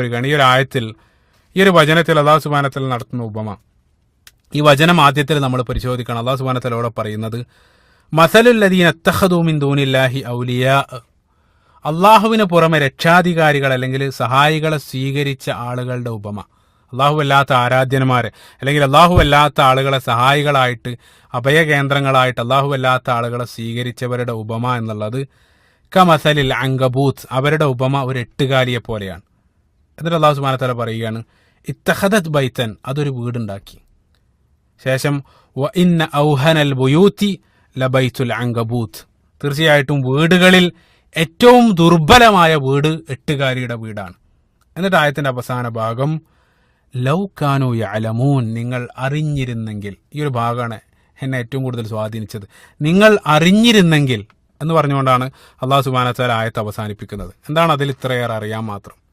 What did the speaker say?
വരികയാണ് ഈ ഒരു ആയത്തിൽ ഈ ഒരു വചനത്തിൽ അള്ളാഹു സുബാനത്തിൽ നടത്തുന്ന ഉപമ. ഈ വചനം ആദ്യത്തിൽ നമ്മൾ പരിശോധിക്കണം. അള്ളാഹു സുബാനത്തിലൂടെ പറയുന്നത് മസലുല്ലദീൻ ദൂനില്ലാഹി ഔലിയ. അള്ളാഹുവിന് പുറമെ രക്ഷാധികാരികൾ അല്ലെങ്കിൽ സഹായികളെ സ്വീകരിച്ച ആളുകളുടെ ഉപമ. അള്ളാഹു അല്ലാത്ത ആരാധ്യന്മാരെ അല്ലെങ്കിൽ അള്ളാഹു അല്ലാത്ത ആളുകളെ സഹായികളായിട്ട് അഭയകേന്ദ്രങ്ങളായിട്ട് അള്ളാഹു അല്ലാത്ത ആളുകളെ സ്വീകരിച്ചവരുടെ ഉപമ എന്നുള്ളത് കമസലിൽ അങ്കബൂത്ത് അവരുടെ ഉപമ ഒരു എട്ടുകാലിയെ പോലെയാണ്. എന്നിട്ട് അള്ളാഹു സുബാനത്തല പറയുകയാണ് ഇത്തഹദത് ബൈത്തൻ അതൊരു വീടുണ്ടാക്കി. ശേഷം വ ഇന്ന ഔഹനൽ ബുയൂത്തി ലബൈത്തുൽ അങ്കബൂത്ത്. തീർച്ചയായിട്ടും വീടുകളിൽ ഏറ്റവും ദുർബലമായ വീട് എട്ടുകാരിയുടെ വീടാണ്. എന്നിട്ട് ആയത്തിന്റെ അവസാന ഭാഗം ലൗകാനു അലമൂൻ നിങ്ങൾ അറിഞ്ഞിരുന്നെങ്കിൽ ഈ ഒരു ഭാഗമാണ് എന്നെ ഏറ്റവും കൂടുതൽ സ്വാധീനിച്ചത്. നിങ്ങൾ അറിഞ്ഞിരുന്നെങ്കിൽ എന്ന് പറഞ്ഞുകൊണ്ടാണ് അള്ളാഹു സുബാനത്താൽ ആയത്ത് അവസാനിപ്പിക്കുന്നത്. എന്താണ് അതിൽ ഇത്രയേറെ അറിയാൻ മാത്രം?